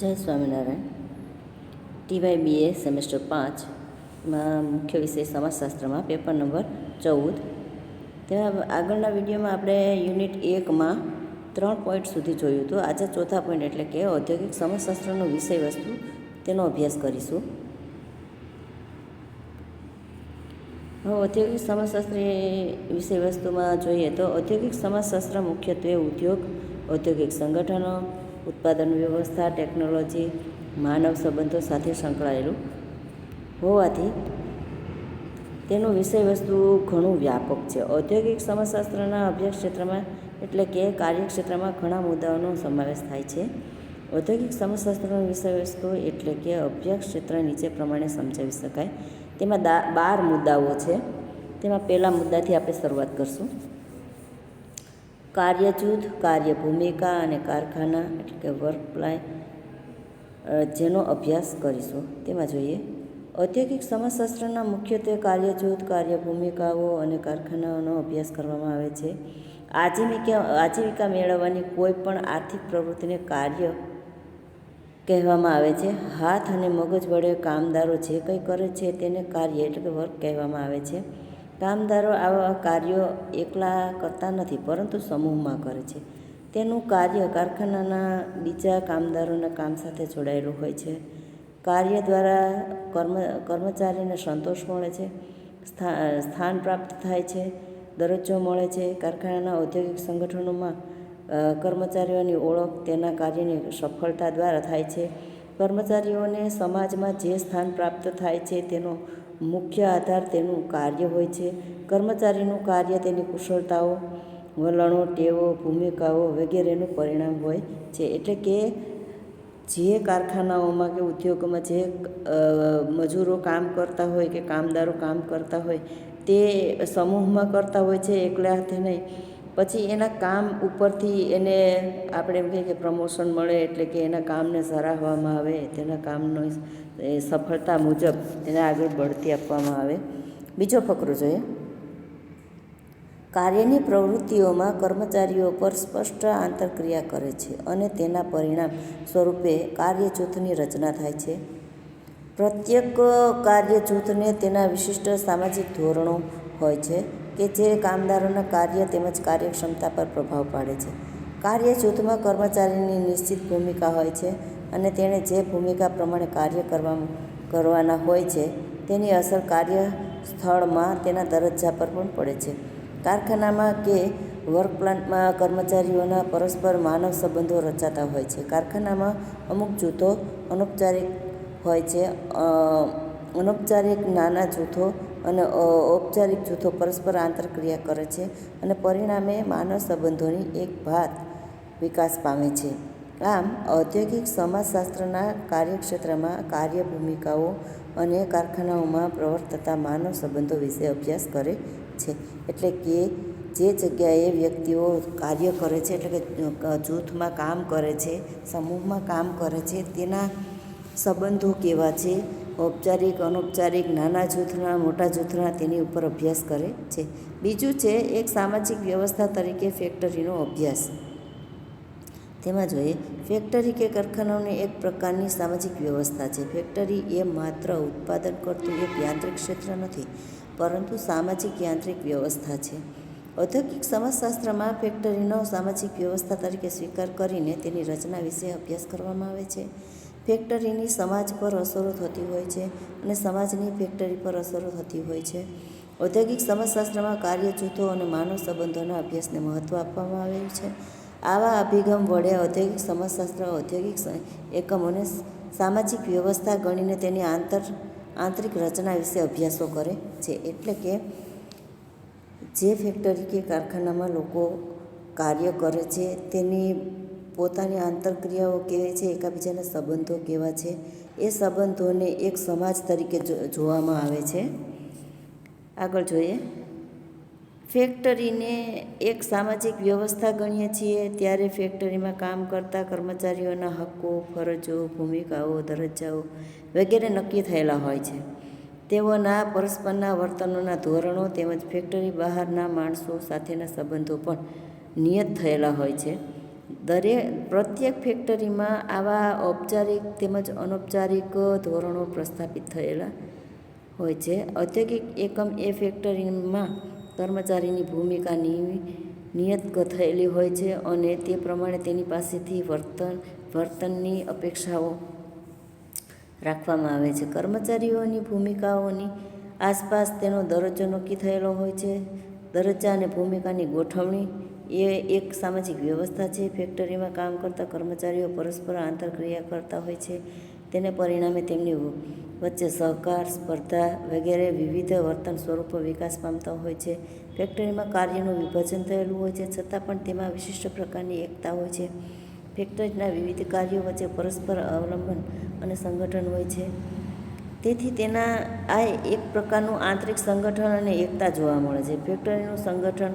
જય Swaminarayan. ટીવાય BA semester પાંચમાં મુખ્ય વિષય સમાજશાસ્ત્રમાં પેપર નંબર ચૌદ. તેમાં આગળના વિડીયોમાં આપણે યુનિટ એકમાં ત્રણ પોઈન્ટ સુધી જોયું હતું. આજે ચોથા પોઈન્ટ એટલે કે ઔદ્યોગિક સમાજશાસ્ત્રનો વિષય વસ્તુ તેનો અભ્યાસ કરીશું. હવે ઔદ્યોગિક સમાજશાસ્ત્ર વિષય વસ્તુમાં જોઈએ તો ઔદ્યોગિક સમાજશાસ્ત્ર મુખ્યત્વે ઉદ્યોગ, ઔદ્યોગિક સંગઠનો ઉત્પાદન વ્યવસ્થા, ટેકનોલોજી, માનવ સંબંધો સાથે સંકળાયેલું હોવાથી તેનું વિષય વસ્તુ ઘણું વ્યાપક છે. ઔદ્યોગિક સમાજશાસ્ત્રના અભ્યાસ ક્ષેત્રમાં એટલે કે કાર્યક્ષેત્રમાં ઘણા મુદ્દાઓનો સમાવેશ થાય છે. ઔદ્યોગિક સમાજશાસ્ત્રનો વિષય વસ્તુ એટલે કે અભ્યાસ ક્ષેત્ર નીચે પ્રમાણે સમજાવી શકાય. તેમાં દા, બાર મુદ્દાઓ છે. તેમાં પહેલા મુદ્દાથી આપણે શરૂઆત કરશું. કાર્ય જૂથ કાર્ય ભૂમિકા અને કારખાના એટલે કે વર્ક પ્લાય જેનો અભ્યાસ કરીશું. તેમાં જોઈએ, ઔદ્યોગિક સમાજશાસ્ત્રના મુખ્યત્વે કાર્ય જૂથ કાર્ય ભૂમિકાઓ અને કારખાનાઓનો અભ્યાસ કરવામાં આવે છે. આજીવિકા આજીવિકા મેળવવાની કોઈ પણ આર્થિક પ્રવૃત્તિને કાર્ય કહેવામાં આવે છે. હાથ અને મગજ વડે કામદારો જે કંઈ કરે છે તેને કાર્ય એટલે કે વર્ક કહેવામાં આવે છે. કામદારો આવા કાર્યો એકલા કરતા નથી, પરંતુ સમૂહમાં કરે છે. તેનું કાર્ય કારખાનાના બીજા કામદારોના કામ સાથે જોડાયેલું હોય છે. કાર્ય દ્વારા કર્મ, કર્મચારીને સંતોષ મળે છે સ્થાન પ્રાપ્ત થાય છે, દરજ્જો મળે છે. કારખાનાના ઔદ્યોગિક સંગઠનોમાં કર્મચારીઓની ઓળખ તેના કાર્યની સફળતા દ્વારા થાય છે. કર્મચારીઓને સમાજમાં જે સ્થાન પ્રાપ્ત થાય છે તેનો મુખ્ય આધાર તેનું કાર્ય હોય છે. કર્મચારીનું કાર્ય તેની કુશળતાઓ, વલણો, ટેવો, ભૂમિકાઓ વગેરેનું પરિણામ હોય છે. એટલે કે જે કારખાનાઓમાં કે ઉદ્યોગોમાં જે મજૂરો કામ કરતા હોય કે કામદારો કામ કરતા હોય તે સમૂહમાં કરતા હોય છે એકલા હાથે નહીં. પછી એના કામ ઉપરથી એને આપણે એમ કહીએ કે પ્રમોશન મળે એટલે કે એના કામને સરાહવામાં આવે, તેના કામનો સફળતા મુજબ એને આગળ બઢતી આપવામાં આવે. બીજો ફકરો જોઈએ. કાર્યની પ્રવૃત્તિઓમાં કર્મચારીઓ પર સ્પષ્ટ આંતરક્રિયા કરે છે અને તેના પરિણામ સ્વરૂપે કાર્ય જૂથની રચના થાય છે. પ્રત્યેક કાર્ય જૂથને તેના વિશિષ્ટ સામાજિક ધોરણો હોય છે કે જે કામદારોના કાર્ય તેમજ કાર્યક્ષમતા પર પ્રભાવ પાડે છે. કાર્ય જૂથમાં કર્મચારીની નિશ્ચિત ભૂમિકા હોય છે અને તેણે જે ભૂમિકા પ્રમાણે કાર્ય કરવા કરવાના હોય છે, તેની અસર કાર્ય સ્થળમાં તેના દરજ્જા પર પણ પડે છે. કારખાનામાં કે વર્ક પ્લાન્ટમાં કર્મચારીઓના પરસ્પર માનવ સંબંધો રચાતા હોય છે. કારખાનામાં અમુક જૂથો અનૌપચારિક હોય છે અનૌપચારિક નાના જૂથો અને ઔપચારિક જૂથો પરસ્પર આંતરક્રિયા કરે છે અને પરિણામે માનવ સંબંધોની એક ભાત વિકાસ પામે છે. આમ, ઔદ્યોગિક સમાજશાસ્ત્રના કાર્યક્ષેત્રમાં કાર્ય ભૂમિકાઓ અને કારખાનાઓમાં પ્રવર્તતા માનવ સંબંધો વિશે અભ્યાસ કરે છે. એટલે કે જે જગ્યાએ વ્યક્તિઓ કાર્ય કરે છે, એટલે કે જૂથમાં કામ કરે છે, સમૂહમાં કામ કરે છે, તેના સંબંધો કેવા છે, ઔપચારિક, અનૌપચારિક, નાના જૂથના, મોટા જૂથના, તેની ઉપર અભ્યાસ કરે છે. બીજું છે, એક સામાજિક વ્યવસ્થા તરીકે ફેક્ટરીનો અભ્યાસ. તેમાં જોઈએ, ફેક્ટરી કે કારખાનાઓની એક પ્રકારની સામાજિક વ્યવસ્થા છે. ફેક્ટરી એ માત્ર ઉત્પાદન કરતું એક યાંત્રિક ક્ષેત્ર નથી, પરંતુ સામાજિક યાંત્રિક વ્યવસ્થા છે. ઔદ્યોગિક સમાજશાસ્ત્રમાં ફેક્ટરીનો સામાજિક વ્યવસ્થા તરીકે સ્વીકાર કરીને તેની રચના વિશે અભ્યાસ કરવામાં આવે છે. ફેક્ટરીની સમાજ પર અસરો થતી હોય છે અને સમાજની ફેક્ટરી પર અસરો થતી હોય છે. ઔદ્યોગિક સમાજશાસ્ત્રમાં કાર્ય જૂથો અને માનવ સંબંધોના અભ્યાસને મહત્ત્વ આપવામાં આવેલું છે. આવા અભિગમ વડે ઔદ્યોગિક સમાજશાસ્ત્ર, ઔદ્યોગિક એકમોને સામાજિક વ્યવસ્થા ગણીને તેની આંતર, આંતરિક રચના વિશે અભ્યાસો કરે છે. એટલે કે જે ફેક્ટરી કે કારખાનામાં લોકો કાર્ય કરે છે, તેની પોતાની આંતરક્રિયાઓ કેવી છે, એકબીજાના સંબંધો કેવા છે, એ સંબંધોને એક સમાજ તરીકે જોવામાં આવે છે. આગળ જોઈએ. ફેક્ટરીને એક સામાજિક વ્યવસ્થા ગણીએ છીએ, ત્યારે ફેક્ટરીમાં કામ કરતા કર્મચારીઓના હક્કો, ફરજો, ભૂમિકાઓ, દરજ્જાઓ વગેરે નક્કી થયેલા હોય છે. તેઓના પરસ્પરના વર્તનોના ધોરણો તેમજ ફેક્ટરી બહારના માણસો સાથેના સંબંધો પણ નિયત થયેલા હોય છે. દરેક પ્રત્યેક ફેક્ટરીમાં આવા ઔપચારિક તેમજ અનૌપચારિક ધોરણો પ્રસ્થાપિત થયેલા હોય છે. ઔદ્યોગિક એકમ એ ફેક્ટરીમાં કર્મચારીની ભૂમિકા નિયત થયેલી હોય છે અને તે પ્રમાણે તેની પાસેથી વર્તન, વર્તનની અપેક્ષાઓ રાખવામાં આવે છે. કર્મચારીઓની ભૂમિકાઓની આસપાસ તેનો દરજ્જો નક્કી થયેલો હોય છે. દરજ્જા અને ભૂમિકાની ગોઠવણી એ એક સામાજિક વ્યવસ્થા છે. ફેક્ટરીમાં કામ કરતા કર્મચારીઓ પરસ્પર આંતરક્રિયા કરતા હોય છે. તેને પરિણામે તેમની વચ્ચે સહકાર, સ્પર્ધા વગેરે વિવિધ વર્તન સ્વરૂપો વિકાસ પામતા હોય છે. ફેક્ટરીમાં કાર્યનું વિભાજન થયેલું હોય છે, છતાં પણ તેમાં વિશિષ્ટ પ્રકારની એકતા હોય છે. ફેક્ટરીના વિવિધ કાર્યો વચ્ચે પરસ્પર અવલંબન અને સંગઠન હોય છે. તેથી તેના, આ એક પ્રકારનું આંતરિક સંગઠન અને એકતા જોવા મળે છે. ફેક્ટરીનું સંગઠન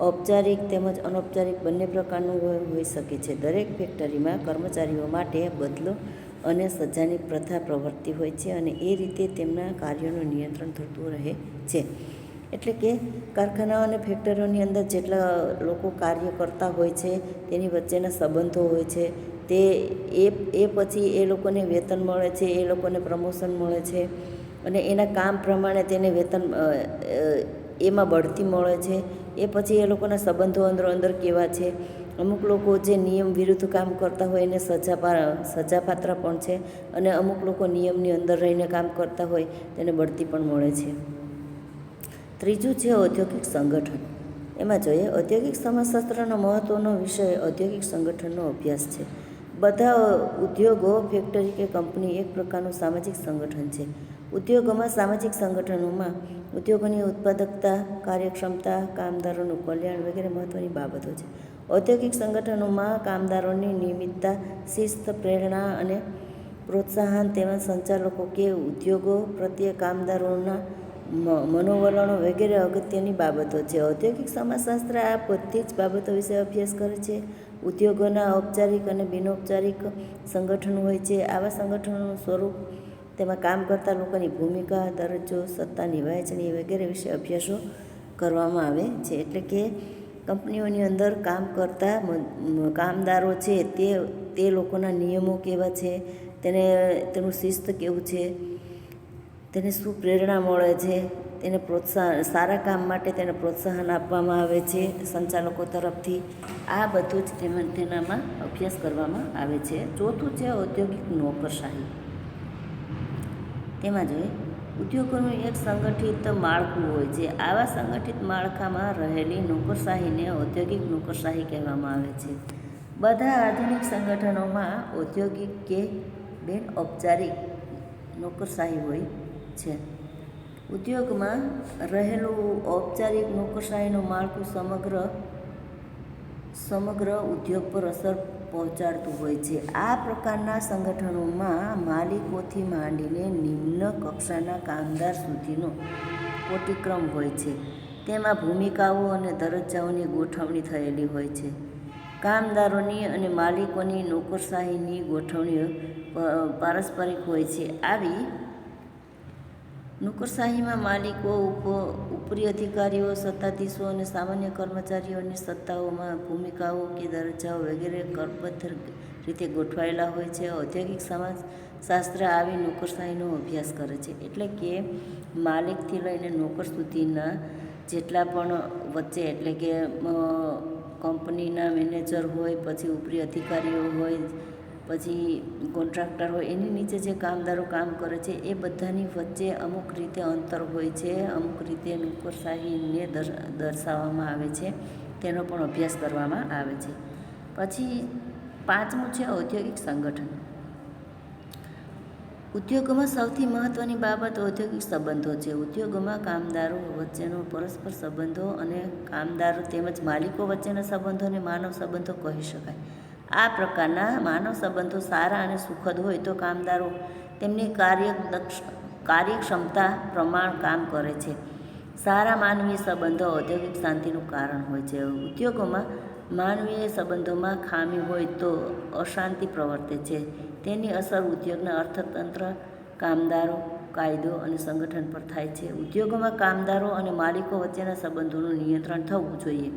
ઔપચારિક તેમજ અનૌપચારિક બંને પ્રકારનું હોઈ શકે છે. દરેક ફેક્ટરીમાં કર્મચારીઓ માટે બદલો અને સજાની પ્રથા પ્રવર્તી હોય છે અને એ રીતે તેમના કાર્યોનું નિયંત્રણ થતું રહે છે. એટલે કે કારખાનાઓ અને ફેક્ટરીઓની અંદર જેટલા લોકો કાર્ય કરતા હોય છે, તેની વચ્ચેના સંબંધો હોય છે, તે એ એ પછી એ લોકોને વેતન મળે છે, એ લોકોને પ્રમોશન મળે છે અને એના કામ પ્રમાણે તેને વેતન એમાં બઢતી મળે છે. એ પછી એ લોકોના સંબંધો અંદરો, અંદર કેવા છે અમુક લોકો જે નિયમ વિરુદ્ધ કામ કરતા હોય એને સજા સજાપાત્ર પણ છે અને અમુક લોકો નિયમની અંદર રહીને કામ કરતા હોય તેને બઢતી પણ મળે છે. ત્રીજું છે ઔદ્યોગિક સંગઠન. એમાં જોઈએ, ઔદ્યોગિક સમાજશાસ્ત્રનો મહત્ત્વનો વિષય ઔદ્યોગિક સંગઠનનો અભ્યાસ છે. બધા ઉદ્યોગો, ફેક્ટરી કે કંપની એક પ્રકારનું સામાજિક સંગઠન છે. ઉદ્યોગોમાં સામાજિક સંગઠનોમાં ઉદ્યોગોની ઉત્પાદકતા, કાર્યક્ષમતા, કામદારોનું કલ્યાણ વગેરે મહત્ત્વની બાબતો છે. ઔદ્યોગિક સંગઠનોમાં કામદારોની નિયમિતતા, શિસ્ત, પ્રેરણા અને પ્રોત્સાહન તેમજ સંચાલકો કે ઉદ્યોગો પ્રત્યે કામદારોના મનોવલણો વગેરે અગત્યની બાબતો છે. ઔદ્યોગિક સમાજશાસ્ત્ર આ બધી જ બાબતો વિશે અભ્યાસ કરે છે. ઉદ્યોગોના ઔપચારિક અને બિનૌપચારિક સંગઠન હોય છે. આવા સંગઠનોનું સ્વરૂપ તેમાં કામ કરતા લોકોની ભૂમિકા, દરજ્જો સત્તાની વહેંચણી વગેરે વિશે અભ્યાસો કરવામાં આવે છે. એટલે કે કંપનીઓની અંદર કામ કરતા કામદારો છે તે તે લોકોના નિયમો કેવા છે, તેને, તેનું શિસ્ત કેવું છે, તેને શું પ્રેરણા મળે છે, તેને પ્રોત્સાહન સારા કામ માટે તેને પ્રોત્સાહન આપવામાં આવે છે સંચાલકો તરફથી. આ બધું જ તેમાં, તેનામાં અભ્યાસ કરવામાં આવે છે. ચોથું છે ઔદ્યોગિક નોકરશાહી. તેમાં જોઈએ ઉદ્યોગોનું એક સંગઠિત માળખું હોય છે. આવા સંગઠિત માળખામાં રહેલી નોકરશાહીને ઔદ્યોગિક નોકરશાહી કહેવામાં આવે છે. બધા આધુનિક સંગઠનોમાં ઔદ્યોગિક કે બિન ઔપચારિક નોકરશાહી હોય છે. ઉદ્યોગમાં રહેલું ઔપચારિક નોકરશાહીનું માળખું સમગ્ર સમગ્ર ઉદ્યોગ પર અસર પહોંચાડતું હોય છે. આ પ્રકારના સંગઠનોમાં માલિકોથી માંડીને નિમ્ન કક્ષાના કામદાર સુધીનો કોટિક્રમ હોય છે. તેમાં ભૂમિકાઓ અને દરજ્જાઓની ગોઠવણી થયેલી હોય છે. કામદારોની અને માલિકોની નોકરશાહીની ગોઠવણીઓ પારસ્પરિક હોય છે. આવી નોકરશાહીમાં માલિકો ઉપરી અધિકારીઓ, સત્તાધીશો અને સામાન્ય કર્મચારીઓની સત્તાઓમાં ભૂમિકાઓ કે દરજ્જાઓ વગેરે કરબદ્ધ રીતે ગોઠવાયેલા હોય છે. ઔદ્યોગિક સમાજ શાસ્ત્ર આવી નોકરશાહીનો અભ્યાસ કરે છે. એટલે કે માલિકથી લઈને નોકર સુધીના જેટલા પણ વચ્ચે એટલે કે કંપનીના મેનેજર હોય, પછી ઉપરી અધિકારીઓ હોય પછી કોન્ટ્રાક્ટર હોય, એની નીચે જે કામદારો કામ કરે છે, એ બધાની વચ્ચે અમુક રીતે અંતર હોય છે, અમુક રીતે નોકરશાહીને દર્શાવવામાં આવે છે, તેનો પણ અભ્યાસ કરવામાં આવે છે. પછી પાંચમું છે ઔદ્યોગિક સંગઠન. ઉદ્યોગોમાં સૌથી મહત્ત્વની બાબત ઔદ્યોગિક સંબંધો છે. ઉદ્યોગોમાં કામદારો વચ્ચેનો પરસ્પર સંબંધો અને કામદારો તેમજ માલિકો વચ્ચેના સંબંધોને માનવ સંબંધો કહી શકાય. આ પ્રકારના માનવ સંબંધો સારા અને સુખદ હોય તો કામદારો તેમની કાર્યદક્ષ, કાર્યક્ષમતા પ્રમાણ કામ કરે છે. સારા માનવીય સંબંધો ઔદ્યોગિક શાંતિનું કારણ હોય છે. ઉદ્યોગોમાં માનવીય સંબંધોમાં ખામી હોય તો અશાંતિ પ્રવર્તે છે. તેની અસર ઉદ્યોગના અર્થતંત્ર, કામદારો, કાયદો અને સંગઠન પર થાય છે. ઉદ્યોગોમાં કામદારો અને માલિકો વચ્ચેના સંબંધોનું નિયંત્રણ થવું જોઈએ.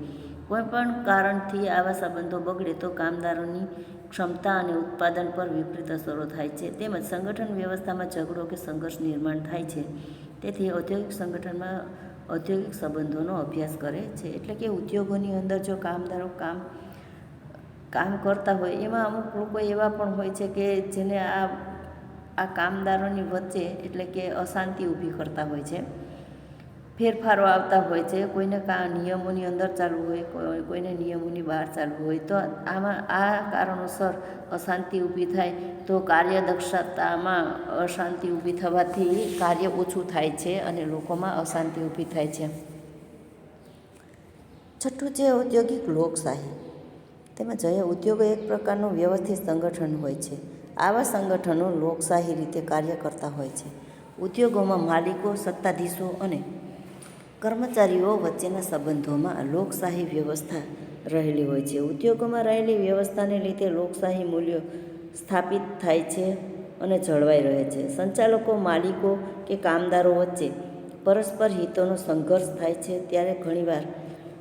કોઈપણ કારણથી આવા સંબંધો બગડે તો કામદારોની ક્ષમતા અને ઉત્પાદન પર વિપરીત અસરો થાય છે. તેમજ સંગઠન વ્યવસ્થામાં ઝઘડો કે સંઘર્ષ નિર્માણ થાય છે. તેથી ઔદ્યોગિક સંગઠનમાં ઔદ્યોગિક સંબંધોનો અભ્યાસ કરે છે. એટલે કે ઉદ્યોગોની અંદર જો કામદારો કામ કામ કરતા હોય, એમાં અમુક લોકો એવા પણ હોય છે કે જેને આ આ કામદારોની વચ્ચે એટલે કે અશાંતિ ઊભી કરતા હોય છે. ફેરફારો આવતા હોય છે, કોઈને કા નિયમોની અંદર ચાલવું હોય કોઈને નિયમોની બહાર ચાલવું હોય, તો આમાં, આ કારણોસર અશાંતિ ઊભી થાય, તો કાર્યદક્ષતામાં અશાંતિ ઊભી થવાથી કાર્ય ઓછું થાય છે અને લોકોમાં અશાંતિ ઊભી થાય છે. છઠ્ઠું છે ઔદ્યોગિક લોકશાહી. તેમાં જય ઉદ્યોગો એક પ્રકારનું વ્યવસ્થિત સંગઠન હોય છે. આવા સંગઠનો લોકશાહી રીતે કાર્ય કરતા હોય છે. ઉદ્યોગોમાં માલિકો, સત્તાધીશો અને કર્મચારીઓ વચ્ચેના સંબંધોમાં લોકશાહી વ્યવસ્થા રહેલી હોય છે. ઉદ્યોગોમાં રહેલી વ્યવસ્થાને લીધે લોકશાહી મૂલ્યો સ્થાપિત થાય છે અને જળવાઈ રહે છે. સંચાલકો, માલિકો કે કામદારો વચ્ચે પરસ્પર હિતોનો સંઘર્ષ થાય છે. ત્યારે ઘણીવાર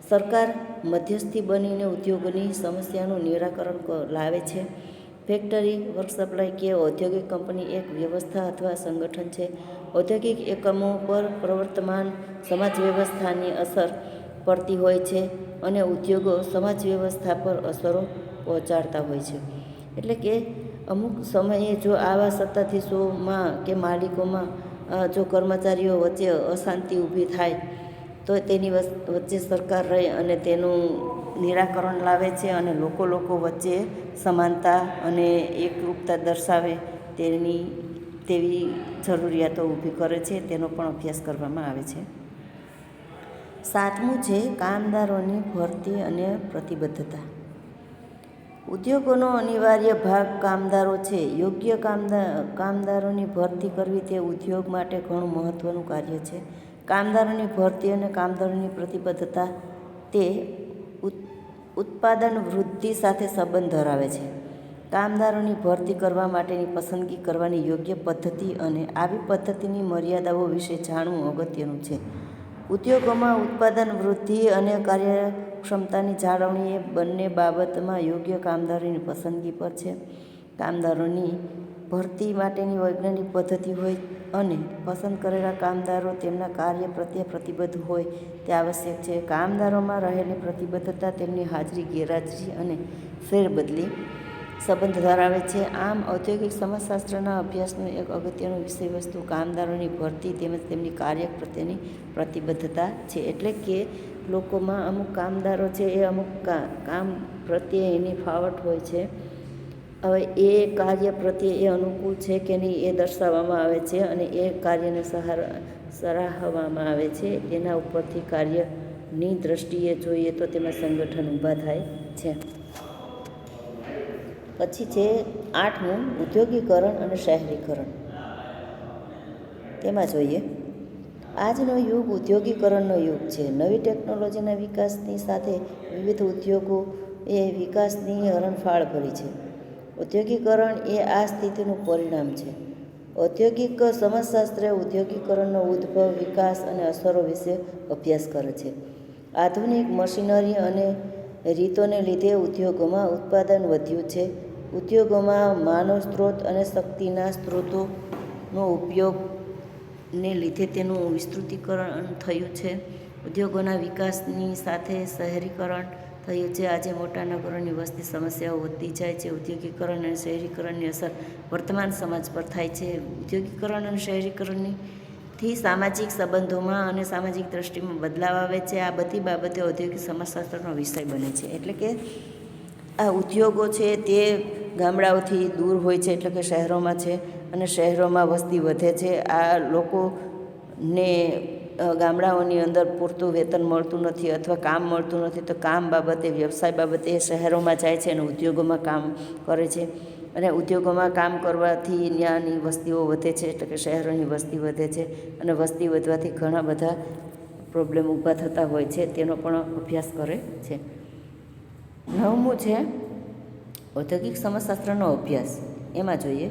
સરકાર મધ્યસ્થી બનીને ઉદ્યોગોની સમસ્યાનું નિરાકરણ લાવે છે. ફેક્ટરી વર્ક સપ્લાય કે ઔદ્યોગિક કંપની એક વ્યવસ્થા અથવા સંગઠન છે. ઔદ્યોગિક એકમો પર પ્રવર્તમાન સમાજ વ્યવસ્થાની અસર પડતી હોય છે અને ઉદ્યોગો સમાજ વ્યવસ્થા પર અસરો પહોંચાડતા હોય છે. એટલે કે અમુક સમયે જો આવા સત્તાધીશોમાં કે માલિકોમાં જો કર્મચારીઓ વચ્ચે અશાંતિ ઊભી થાય, તો તેની વચ્ચે સરકાર રહે અને તેનું નિરાકરણ લાવે છે અને લોકો લોકો વચ્ચે સમાનતા અને એકરૂપતા દર્શાવે તેની, તેવી જરૂરિયાતો ઊભી કરે છે, તેનો પણ અભ્યાસ કરવામાં આવે છે. સાતમું છે કામદારોની ભરતી અને પ્રતિબદ્ધતા. ઉદ્યોગોનો અનિવાર્ય ભાગ કામદારો છે. યોગ્ય કામદાર કામદારોની ભરતી કરવી તે ઉદ્યોગ માટે ઘણું મહત્ત્વનું કાર્ય છે. કામદારોની ભરતી અને કામદારોની પ્રતિબદ્ધતા તે ઉત્પાદન વૃદ્ધિ સાથે સંબંધ ધરાવે છે. કામદારોની ભરતી કરવા માટેની પસંદગી કરવાની યોગ્ય પદ્ધતિ અને આવી પદ્ધતિની મર્યાદાઓ વિશે જાણવું અગત્યનું છે. ઉદ્યોગોમાં ઉત્પાદન વૃદ્ધિ અને કાર્યક્ષમતાની જાળવણી એ બંને બાબતમાં યોગ્ય કામદારોની પસંદગી પર છે. કામદારોની ભરતી માટેની વૈજ્ઞાનિક પદ્ધતિ હોય અને પસંદ કરેલા કામદારો તેમના કાર્ય પ્રત્યે પ્રતિબદ્ધ હોય તે આવશ્યક છે. કામદારોમાં રહેલી પ્રતિબદ્ધતા તેમની હાજરી, ગેરહાજરી અને ફેરબદલી સંબંધ ધરાવે છે. આમ, ઔદ્યોગિક સમાજશાસ્ત્રના અભ્યાસનો એક અગત્યનો વિષયવસ્તુ કામદારોની ભરતી તેમજ તેમની કાર્ય પ્રત્યેની પ્રતિબદ્ધતા છે. એટલે કે લોકોમાં અમુક કામદારો છે એ અમુક કામ પ્રત્યે એની ફાવટ હોય છે. હવે એ કાર્ય પ્રત્યે એ અનુકૂળ છે કે નહીં એ દર્શાવવામાં આવે છે અને એ કાર્યને સહાર, સરાહવામાં આવે છે. એના ઉપરથી કાર્યની દ્રષ્ટિએ જોઈએ તો તેમાં સંગઠન ઊભા થાય છે. પછી છે આઠમું, ઉદ્યોગીકરણ અને શહેરીકરણ. તેમાં જોઈએ, આજનો યુગ ઉદ્યોગીકરણનો યુગ છે. નવી ટેકનોલોજીના વિકાસની સાથે વિવિધ ઉદ્યોગો એ વિકાસની હરણફાળ ભરી છે. ઉદ્યોગીકરણ એ આ સ્થિતિનું પરિણામ છે. ઔદ્યોગિક સમાજશાસ્ત્રે ઉદ્યોગીકરણનો ઉદ્ભવ, વિકાસ અને અસરો વિશે અભ્યાસ કરે છે. આધુનિક મશીનરી અને રીતોને લીધે ઉદ્યોગોમાં ઉત્પાદન વધ્યું છે. ઉદ્યોગોમાં માનવ સ્ત્રોત અને શક્તિના સ્ત્રોતોનો ઉપયોગને લીધે તેનું વિસ્તૃતિકરણ થયું છે. ઉદ્યોગોના વિકાસની સાથે શહેરીકરણ થયું છે. આજે મોટા નગરોની વસ્તી સમસ્યાઓ વધતી જાય છે. ઉદ્યોગીકરણ અને શહેરીકરણની અસર વર્તમાન સમાજ પર થાય છે. ઉદ્યોગીકરણ અને શહેરીકરણની થી સામાજિક સંબંધોમાં અને સામાજિક દ્રષ્ટિમાં બદલાવ આવે છે. આ બધી બાબતે ઔદ્યોગિક સમાજશાસ્ત્રનો વિષય બને છે. એટલે કે આ ઉદ્યોગો છે તે ગામડાઓથી દૂર હોય છે, એટલે કે શહેરોમાં છે અને શહેરોમાં વસ્તી વધે છે. આ લોકોને ગામડાઓની અંદર પૂરતું વેતન મળતું નથી અથવા કામ મળતું નથી તો કામ બાબતે, વ્યવસાય બાબતે શહેરોમાં જાય છે અને ઉદ્યોગોમાં કામ કરે છે. અને ઉદ્યોગોમાં કામ કરવાથી ત્યાંની વસ્તીઓ વધે છે એટલે કે શહેરોની વસ્તી વધે છે અને વસ્તી વધવાથી ઘણા બધા પ્રોબ્લેમ ઊભા થતા હોય છે, તેનો પણ અભ્યાસ કરે છે. નવમું છે ઔદ્યોગિક સમાજશાસ્ત્રનો અભ્યાસ. એમાં જોઈએ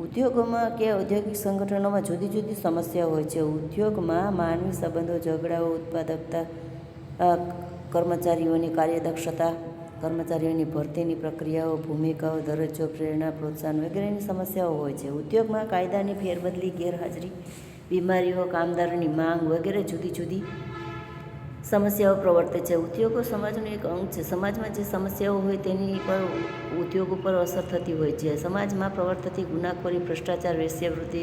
ઉદ્યોગોમાં કે ઔદ્યોગિક સંગઠનોમાં જુદી જુદી સમસ્યાઓ હોય છે. ઉદ્યોગમાં માનવી સંબંધો, ઝઘડાઓ, ઉત્પાદકતા કર્મચારીઓની કાર્યદક્ષતા, કર્મચારીઓની ભરતીની પ્રક્રિયાઓ, ભૂમિકાઓ, દરજ્જો, પ્રેરણા, પ્રોત્સાહન વગેરેની સમસ્યાઓ હોય છે. ઉદ્યોગમાં કાયદાની ફેરબદલી, ગેરહાજરી, બીમારીઓ, કામદારોની માંગ વગેરે જુદી જુદી સમસ્યાઓ પ્રવર્તે છે. ઉદ્યોગો સમાજનું એક અંગ છે. સમાજમાં જે સમસ્યાઓ હોય તેની પર ઉદ્યોગ ઉપર અસર થતી હોય છે. સમાજમાં પ્રવર્તતી ગુનાખોરી, ભ્રષ્ટાચાર, વેશ્યાવૃત્તિ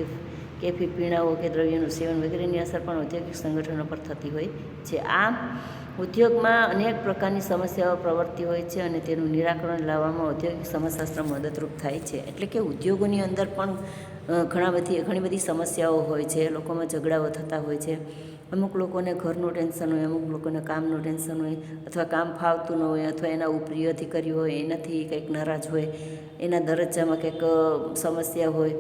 કેફી પીણાઓ કે દ્રવ્યનું સેવન વગેરેની અસર પણ ઔદ્યોગિક સંગઠનો પર થતી હોય છે. આમ ઉદ્યોગમાં અનેક પ્રકારની સમસ્યાઓ પ્રવર્તી હોય છે અને તેનું નિરાકરણ લાવવામાં ઔદ્યોગિક સમાજશાસ્ત્ર મદદરૂપ થાય છે. એટલે કે ઉદ્યોગોની અંદર પણ ઘણા બધી, ઘણી બધી સમસ્યાઓ હોય છે. લોકોમાં ઝઘડાઓ થતા હોય છે. અમુક લોકોને ઘરનું ટેન્શન હોય, અમુક લોકોને કામનું ટેન્શન હોય, અથવા કામ ફાવતું ન હોય, અથવા એના ઉપરી અધિકારી હોય એનાથી કંઈક નારાજ હોય, એના દરજ્જામાં કંઈક સમસ્યા હોય,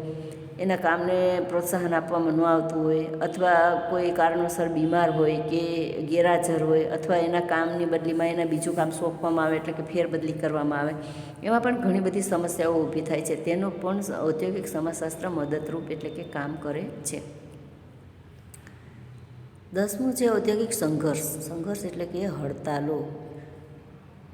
એના કામને પ્રોત્સાહન આપવામાં ન આવતું હોય, અથવા કોઈ કારણોસર બીમાર હોય કે ગેરહાજર હોય, અથવા એના કામની બદલીમાં એના બીજું કામ સોંપવામાં આવે એટલે કે ફેરબદલી કરવામાં આવે, એમાં પણ ઘણી બધી સમસ્યાઓ ઊભી થાય છે. તેનો પણ ઔદ્યોગિક સમાજશાસ્ત્ર મદદરૂપ એટલે કે કામ કરે છે. દસમું છે ઔદ્યોગિક સંઘર્ષ. સંઘર્ષ એટલે કે હડતાલો.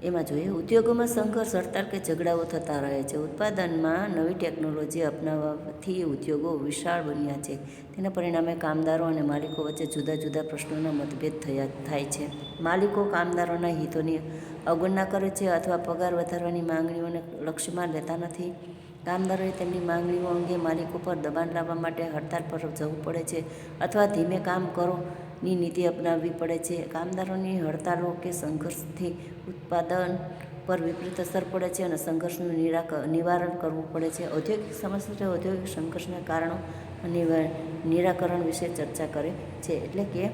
એમાં જોઈએ, ઉદ્યોગોમાં સંઘર્ષ, હડતાલ કે ઝઘડાઓ થતા રહે છે. ઉત્પાદનમાં નવી ટેકનોલોજી અપનાવવાથી ઉદ્યોગો વિશાળ બન્યા છે. તેના પરિણામે કામદારો અને માલિકો વચ્ચે જુદા જુદા પ્રશ્નોના મતભેદ થયા, થાય છે. માલિકો કામદારોના હિતોની અવગણના કરે છે અથવા પગાર વધારવાની માંગણીઓને લક્ષ્યમાં લેતા નથી. કામદારોએ તેમની માંગણીઓ અંગે માલિકો પર દબાણ લાવવા માટે હડતાલ પર જવું પડે છે. અથવા ધીમે કામ કરો ની નીતિ અપનાવવી પડે છે. કામદારોની હડતાલો કે સંઘર્ષથી ઉત્પાદન પર વિપરીત અસર પડે છે અને સંઘર્ષનું નિરાક, નિવારણ કરવું પડે છે. ઔદ્યોગિક સમસ્યા ઔદ્યોગિક સંઘર્ષના કારણો અને નિરાકરણ વિશે ચર્ચા કરે છે. એટલે કે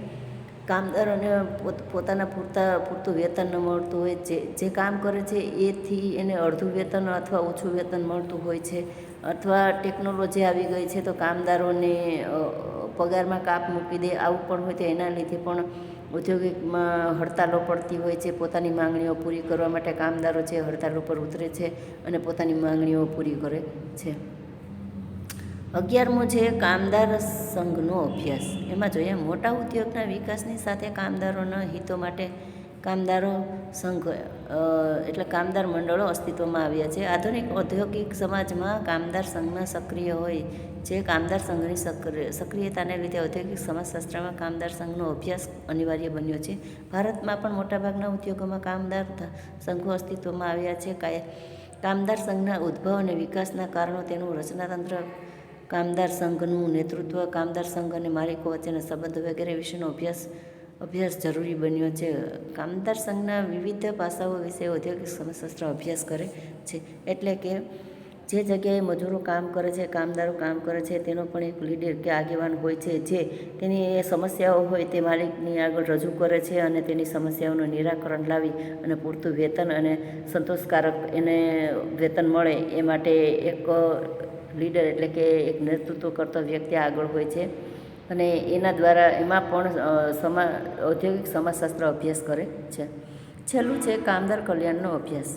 કામદારોને પોત, પોતાના પૂરતા, પૂરતું વેતન ન મળતું હોય જે જે કામ કરે છે એથી એને અડધું વેતન અથવા ઓછું વેતન મળતું હોય છે. અથવા ટેકનોલોજી આવી ગઈ છે તો કામદારોને પગારમાં કાપ મૂકી દે આવું પણ હોય તો એના લીધે પણ ઔદ્યોગિકમાં હડતાલો પડતી હોય છે, પોતાની માંગણીઓ પૂરી કરવા માટે કામદારો છે, હડતાલ ઉપર ઉતરે છે અને પોતાની માંગણીઓ પૂરી કરે છે. અગિયારમો છે કામદાર સંઘનો અભ્યાસ. એમાં જોઈએ, મોટા ઉદ્યોગના વિકાસની સાથે કામદારોના હિતો માટે કામદારો સંઘ એટલે કામદાર મંડળો અસ્તિત્વમાં આવ્યા છે. આધુનિક ઔદ્યોગિક સમાજમાં કામદાર સંઘમાં સક્રિય હોય, જે કામદાર સંઘની સક્રિય સક્રિયતાને લીધે ઔદ્યોગિક સમાજશાસ્ત્રમાં કામદાર સંઘનો અભ્યાસ અનિવાર્ય બન્યો છે. ભારતમાં પણ મોટાભાગના ઉદ્યોગોમાં કામદાર સંઘો અસ્તિત્વમાં આવ્યા છે. કામદાર સંઘના ઉદ્ભવ અને વિકાસના કારણો તેનું રચનાતંત્ર, કામદાર સંઘનું નેતૃત્વ, કામદાર સંઘ અને માલિકો વચ્ચેના સંબંધો વગેરે વિશેનો અભ્યાસ અભ્યાસ જરૂરી બન્યો છે. કામદાર સંઘના વિવિધ પાસાઓ વિશે ઔદ્યોગિક સમાજશાસ્ત્ર અભ્યાસ કરે છે. એટલે કે જે જગ્યાએ મજૂરો કામ કરે છે, કામદારો કામ કરે છે, તેનો પણ એક લીડર કે આગેવાન હોય છે. જે તેની સમસ્યાઓ હોય તે માલિકની આગળ રજૂ કરે છે અને તેની સમસ્યાઓનું નિરાકરણ લાવી અને પૂરતું વેતન અને સંતોષકારક એને વેતન મળે એ માટે એક લીડર એટલે કે એક નેતૃત્વ કરતો વ્યક્તિ આગળ હોય છે. અને એના દ્વારા એમાં પણ સમા, ઔદ્યોગિક સમાજશાસ્ત્ર અભ્યાસ કરે છે. છેલ્લું છે કામદાર કલ્યાણનો અભ્યાસ.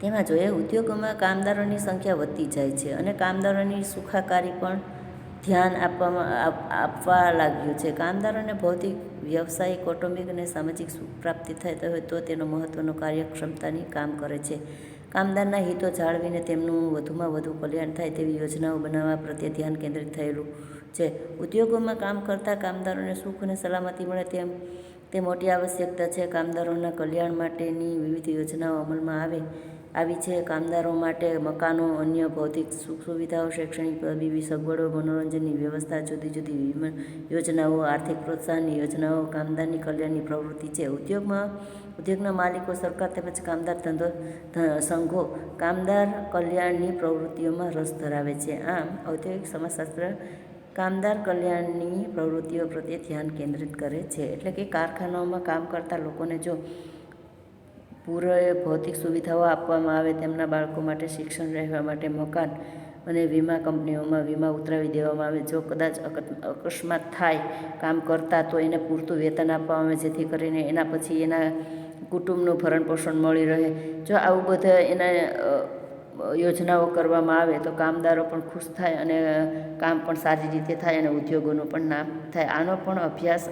તેમાં જોઈએ ઉદ્યોગોમાં કામદારોની સંખ્યા વધતી જાય છે અને કામદારોની સુખાકારી પણ ધ્યાન આપવામાં આપવા લાગ્યું છે. કામદારોને ભૌતિક, વ્યવસાયિક, કૌટુંબિક અને સામાજિક સુખ પ્રાપ્તિ થતી હોય તો તેનો મહત્ત્વનો કાર્યક્ષમતાની કામ કરે છે. કામદારના હિતો જાળવીને તેમનું વધુમાં વધુ કલ્યાણ થાય તેવી યોજનાઓ બનાવવા પ્રત્યે ધ્યાન કેન્દ્રિત થયેલું છે. ઉદ્યોગોમાં કામ કરતા કામદારોને સુખ અને સલામતી મળે તેમ તે મોટી આવશ્યકતા છે. કામદારોના કલ્યાણ માટેની વિવિધ યોજનાઓ અમલમાં આવે આવી છે. કામદારો માટે મકાનો, અન્ય ભૌતિક સુખ સુવિધાઓ, શૈક્ષણિક તબીબી સગવડો, મનોરંજનની વ્યવસ્થા, જુદી જુદી વીમા યોજનાઓ, આર્થિક પ્રોત્સાહનની યોજનાઓ, કામદારની કલ્યાણની પ્રવૃત્તિ છે. ઉદ્યોગમાં ઉદ્યોગના માલિકો, સરકાર તેમજ કામદાર ધંધો સંઘો કામદાર કલ્યાણની પ્રવૃત્તિઓમાં રસ ધરાવે છે. આમ, ઔદ્યોગિક સમાજશાસ્ત્ર કામદાર કલ્યાણની પ્રવૃત્તિઓ પ્રત્યે ધ્યાન કેન્દ્રિત કરે છે. એટલે કે કારખાનાઓમાં કામ કરતા લોકોને જો પૂરે ભૌતિક સુવિધાઓ આપવામાં આવે, તેમના બાળકો માટે શિક્ષણ રહેવા માટે મકાન અને વીમા કંપનીઓમાં વીમા ઉતરાવી દેવામાં આવે, જો કદાચ અકસ્માત થાય કામ કરતા, તો એને પૂરતું વેતન આપવામાં આવે, જેથી કરીને એના પછી એના કુટુંબનું ભરણ પોષણ મળી રહે. જો આવું બધા એના યોજનાઓ કરવામાં આવે તો કામદારો પણ ખુશ થાય અને કામ પણ સારી રીતે થાય અને ઉદ્યોગોનું પણ નામ થાય. આનો પણ અભ્યાસ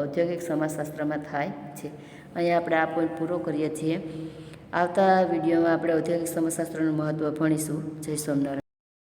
ઔદ્યોગિક સમાજશાસ્ત્રમાં થાય છે. અહીંયા આપણે આ પોઈન્ટ પૂરો કરીએ છીએ. આવતા વિડીયોમાં આપણે ઔદ્યોગિક સમાજશાસ્ત્રનું મહત્ત્વ ભણીશું. જય સ્વામિનારાયણ.